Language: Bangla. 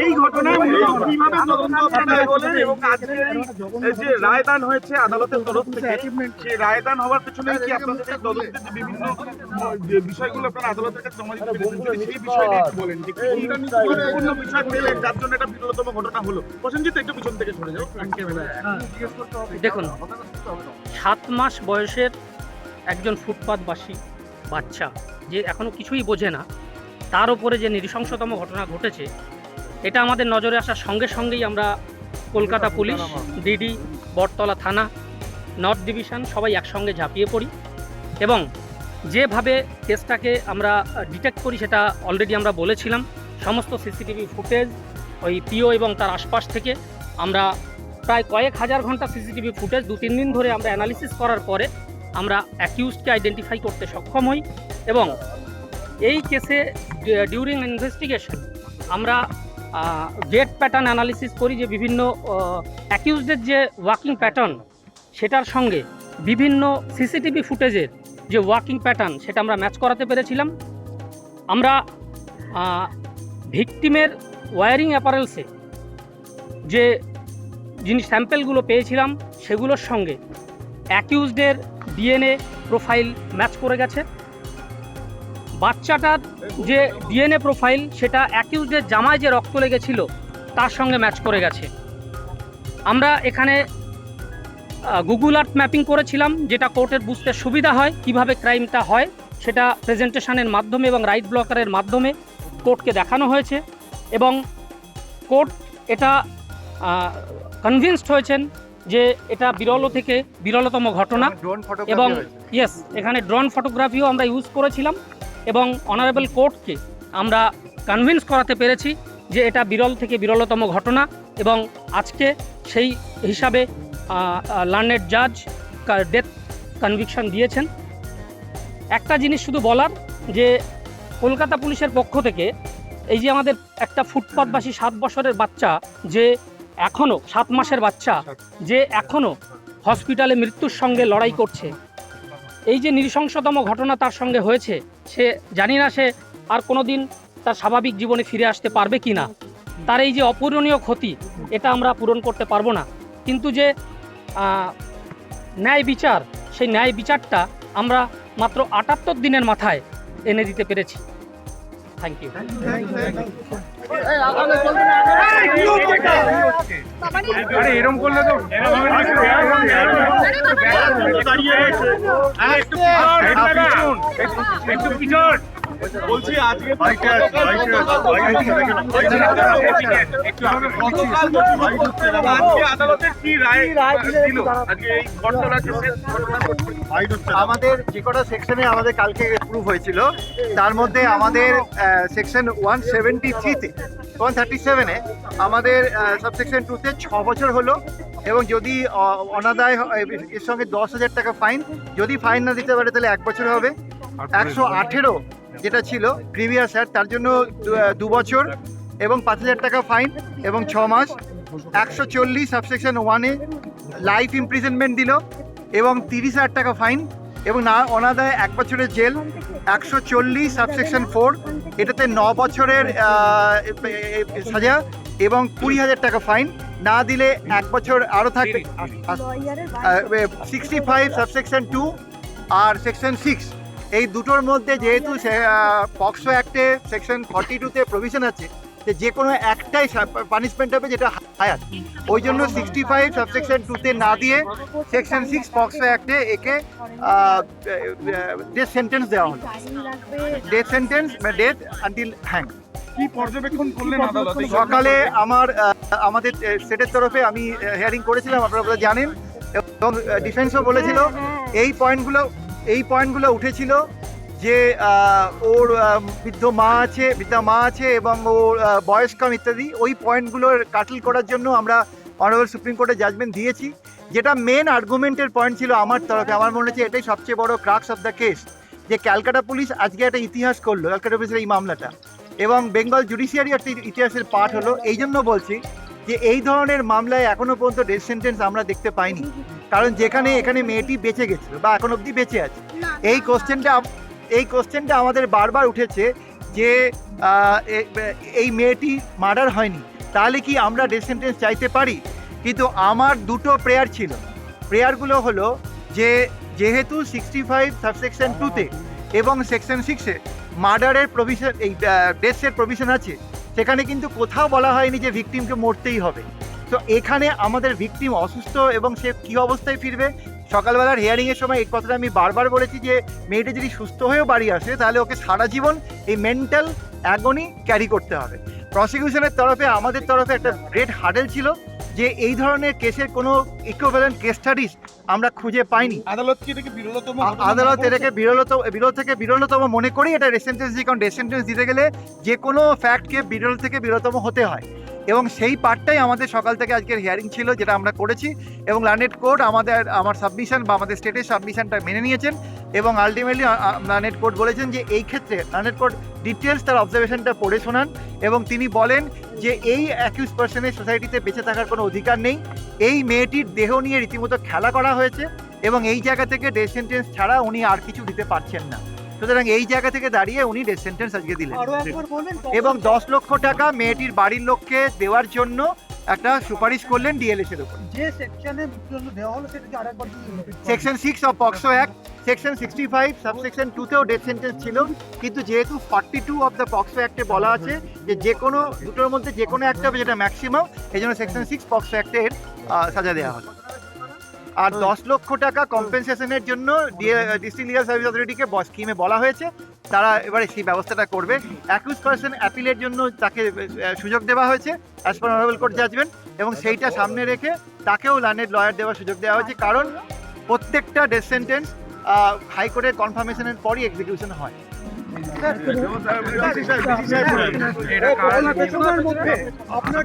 এই ঘটনায় যে রায়দান হয়েছে আদালতের তরফ থেকে রায়দান হওয়ার বিভিন্ন দেখুন, সাত মাস বয়সের একজন ফুটপাতবাসী বাচ্চা, যে এখনও কিছুই বোঝে না তার উপরে যে নৃশংসতম ঘটনা ঘটেছে, এটা আমাদের নজরে আসার সঙ্গে সঙ্গেই আমরা কলকাতা পুলিশ, ডিডি, বটতলা থানা, নর্থ ডিভিশন সবাই একসঙ্গে ঝাঁপিয়ে পড়ি এবং যেভাবে কেসটাকে আমরা ডিটেক্ট করি সেটা অলরেডি আমরা বলেছিলাম। সমস্ত সিসিটিভি ফুটেজ ওই পিও এবং তার আশপাশ থেকে আমরা প্রায় কয়েক হাজার ঘণ্টা সিসিটিভি ফুটেজ দু তিন দিন ধরে আমরা অ্যানালিসিস করার পরে আমরা অ্যাকিউজকে আইডেন্টিফাই করতে সক্ষম হই এবং এই কেসে ডিউরিং ইনভেস্টিগেশন আমরা ডেট প্যাটার্ন অ্যানালিসিস করি যে বিভিন্ন অ্যাকিউজদের যে ওয়ার্কিং প্যাটার্ন সেটার সঙ্গে বিভিন্ন সিসিটিভি ফুটেজের যে ওয়ার্কিং প্যাটার্ন সেটা আমরা ম্যাচ করাতে পেরেছিলাম। আমরা ভিকটিমের ওয়ারিং অ্যাপারেলসে যে জিনিস স্যাম্পেলগুলো পেয়েছিলাম সেগুলোর সঙ্গে অ্যাকিউজদের ডিএনএ প্রোফাইল ম্যাচ করে গেছে। বাচ্চাটার যে ডিএনএ প্রোফাইল সেটা অ্যাকিউজদের জামায় যে রক্ত লেগেছিল তার সঙ্গে ম্যাচ করে গেছে। আমরা এখানে গুগল আর্থ ম্যাপিং করেছিলাম যেটা কোর্টের বুঝতে সুবিধা হয় কীভাবে ক্রাইমটা হয়। সেটা প্রেজেন্টেশনের মাধ্যমে এবং রাইট ব্লকারের মাধ্যমে কোর্টকে দেখানো হয়েছে এবং কোর্ট এটা কনভিনসড হয়েছেন যে এটা বিরল থেকে বিরলতম ঘটনা এবং ইয়েস এখানে ড্রোন ফটোগ্রাফিও আমরা ইউজ করেছিলাম। এবং অনারেবল কোর্টকে আমরা কনভিন্স করাতে পেরেছি যে এটা বিরল থেকে বিরলতম ঘটনা এবং আজকে সেই হিসাবে লার্নেড জাজ ডেথ কনভিকশন দিয়েছেন। একটা জিনিস শুধু বলার যে কলকাতা পুলিশের পক্ষ থেকে এই যে আমাদের একটা ফুটপাতবাসী সাত বছরের বাচ্চা যে এখনও সাত মাসের বাচ্চা যে এখনও হসপিটালে মৃত্যুর সঙ্গে লড়াই করছে এই যে নৃশংসতম ঘটনা তার সঙ্গে হয়েছে, সে জানি না সে আর কোনো দিন তার স্বাভাবিক জীবনে ফিরে আসতে পারবে কি না। তার এই যে অপূরণীয় ক্ষতি, এটা আমরা পূরণ করতে পারব না। কিন্তু যে ন্যায় বিচার, সেই ন্যায় বিচারটা আমরা মাত্র আটাত্তর দিনের মাথায় এনে দিতে পেরেছি। থ্যাংক ইউ করলে তো একটু পিছন বলছি আজকে আজকে কি রায় দিল? আজকে এই আমাদের যে কটা সেকশনে আমাদের কালকে প্রুভ হয়েছিল তার মধ্যে আমাদের সেকশন ওয়ান সেভেন্টি থ্রিতে ওয়ান থার্টি সেভেনে আমাদের সাবসেকশন টুতে ছ বছর হলো। এবং যদি অনাদায় এর সঙ্গে দশ হাজার টাকা ফাইন যদি ফাইন না দিতে পারে, তাহলে এক বছর হবে। একশো আঠেরো যেটা ছিল প্রিভিয়াস স্যার তার জন্য দু- বছর এবং পাঁচ হাজার টাকা ফাইন এবং ছ মাস। একশো চল্লিশ সাবসেকশন ওয়ানে লাইফ ইমপ্রিজনমেন্ট দিল এবং তিরিশ হাজার টাকা ফাইন এবং না, অনাদায় এক বছরের জেল একশো চল্লিশ সাবসেকশন ফোর এটাতে ন বছরের সাজা এবং কুড়ি হাজার টাকা ফাইন না দিলে এক বছর আরও থাকবে। সিক্সটি ফাইভ সাবসেকশন টু আর সেকশন সিক্স এই দুটোর মধ্যে যেহেতু পক্সো অ্যাক্টে সেকশন ফর্টি টুতে প্রভিশন আছে যে যে কোনো একটাই পানিশমেন্ট হবে যেটা হায়ার। ওই জন্য সিক্সটি ফাইভ সাবসেকশন টুতে না দিয়ে সেকশন সিক্স পক্সো অ্যাক্টে একে ডেথ সেন্টেন্স দেওয়া হলো। Death sentence death until hang কি পর্যবেক্ষণ করলেন আদালতে? সকালে আমার আমাদের স্টেটের তরফে আমি হিয়ারিং করেছিলাম আপনারা জানেন। এবং ডিফেন্সও বলেছিল। এই পয়েন্টগুলো এই পয়েন্টগুলো উঠেছিল যে ওর বৃদ্ধ মা আছে বৃদ্ধা মা আছে এবং ওর বয়স কম ইত্যাদি ওই পয়েন্টগুলোর কাটল করার জন্য আমরা অনারেবল সুপ্রিম কোর্টে জাজমেন্ট দিয়েছি। যেটা মেন আর্গুমেন্টের পয়েন্ট ছিল আমার তরফে। আমার মনে হচ্ছে এটাই সবচেয়ে বড় ক্রাক্স অফ দ্য কেস যে ক্যালকাটা পুলিশ আজকে একটা ইতিহাস করল ক্যালকাটা পুলিশের এই মামলাটা। এবং বেঙ্গল জুডিশিয়ারি একটা ইতিহাসের পার্ট হলো এই জন্য বলছি যে এই ধরনের মামলায় এখনও পর্যন্ত ডেথ সেন্টেন্স আমরা দেখতে পাইনি। কারণ যেখানে এখানে মেয়েটি বেঁচে গেছিল বা এখন অবধি বেঁচে আছে। এই কোশ্চেনটা এই কোশ্চেনটা আমাদের বারবার উঠেছে যে এই মেয়েটি মার্ডার হয়নি। তাহলে কি আমরা ডেথ সেন্টেন্স চাইতে পারি? কিন্তু আমার দুটো প্রেয়ার ছিল। প্রেয়ারগুলো হলো যে যেহেতু সিক্সটি ফাইভ সাবসেকশন টুতে এবং সেকশন সিক্সে মার্ডারের প্রভিশন এই ডেথসের প্রভিশন আছে, সেখানে কিন্তু কোথাও বলা হয়নি যে ভিকটিমকে মরতেই হবে। তো এখানে আমাদের ভিকটিম অসুস্থ এবং সে কী অবস্থায় ফিরবে? সকালবেলার হিয়ারিংয়ের সময় এই কথাটা আমি বারবার বলেছি যে, মেয়েটা যদি সুস্থ হয়েও বাড়ি আসে, তাহলে ওকে সারা জীবন এই মেন্টাল অ্যাগনি ক্যারি করতে হবে। প্রসিকিউশনের তরফে, আমাদের তরফে একটা গ্রেট হার্ডেল ছিল। যে এই ধরনের কেসের কোনো ইকুইভ্যালেন্ট কেস স্টাডিজ আমরা খুঁজে পাইনি। আদালত কি এটাকে বিরলতম আদালত এটাকে বিরলতম বিরল থেকে বিরলতম মনে করি এটা রেসেন্টেন্স দিই কারণ রেসেন্টেন্স দিতে গেলে যে কোনো ফ্যাক্টকে বিরল থেকে বিরলতম হতে হয়। এবং সেই পার্টটাই আমাদের সকাল থেকে আজকের হিয়ারিং ছিল যেটা আমরা করেছি। এবং লার্নেট কোর্ট আমাদের আমার সাবমিশন বা আমাদের স্টেটের সাবমিশনটা মেনে নিয়েছেন। এবং আলটিমেটলি লার্নেট কোর্ট বলেছেন যে এই ক্ষেত্রে লার্নেট কোর্ট ডিটেলস তার অবজারভেশনটা পড়ে শোনান এবং তিনি বলেন যে এই অ্যাকিউজ পার্সনের সোসাইটিতে বেঁচে থাকার কোনো অধিকার নেই। এই মেয়েটির দেহ নিয়ে রীতিমতো খেলা করা হয়েছে এবং এই জায়গা থেকে ডেথ সেন্টেন্স ছাড়া উনি আর কিছু দিতে পারছেন না। সুতরাং এই জায়গা থেকে দাঁড়িয়ে উনি ডেথ সেন্টেন্স আজকে দিলেন। এবং দশ লক্ষ টাকা মেয়েটির বাড়ির লোককে দেওয়ার জন্য একটা সুপারিশ করলেন ডিএলএস এর উপর। যে সেকশনে দেওয়া হলো সেটা কি আরেকবার section six of POCSO act section sixty five subsection টুতেও death sentence ছিল কিন্তু যেহেতু forty two of the POCSO অ্যাক্টে বলা আছে যে যে কোনো দুটোর মধ্যে যে কোনো একটা হবে যেটা ম্যাক্সিমাম এই জন্য সেকশন সিক্স পক্সো অ্যাক্টের সাজা দেওয়া হলো আর দশ লক্ষ টাকা কম্পেনসেশনের জন্য ডিস্ট্রিক্ট লিগাল সার্ভিস অথরিটিকে স্কিমে বলা হয়েছে তারা এবারে সেই ব্যবস্থাটা করবে। অ্যাকুজ পার্সন অ্যাপিলের জন্য তাকে সুযোগ দেওয়া হয়েছে as per honourable court judgement এবং সেইটা সামনে রেখে তাকেও লার্নেড লয়ার দেওয়ার সুযোগ দেওয়া হয়েছে কারণ প্রত্যেকটা ডেথ সেন্টেন্স হাইকোর্টের কনফার্মেশনের পরই এক্সিকিউশন হয় আপনার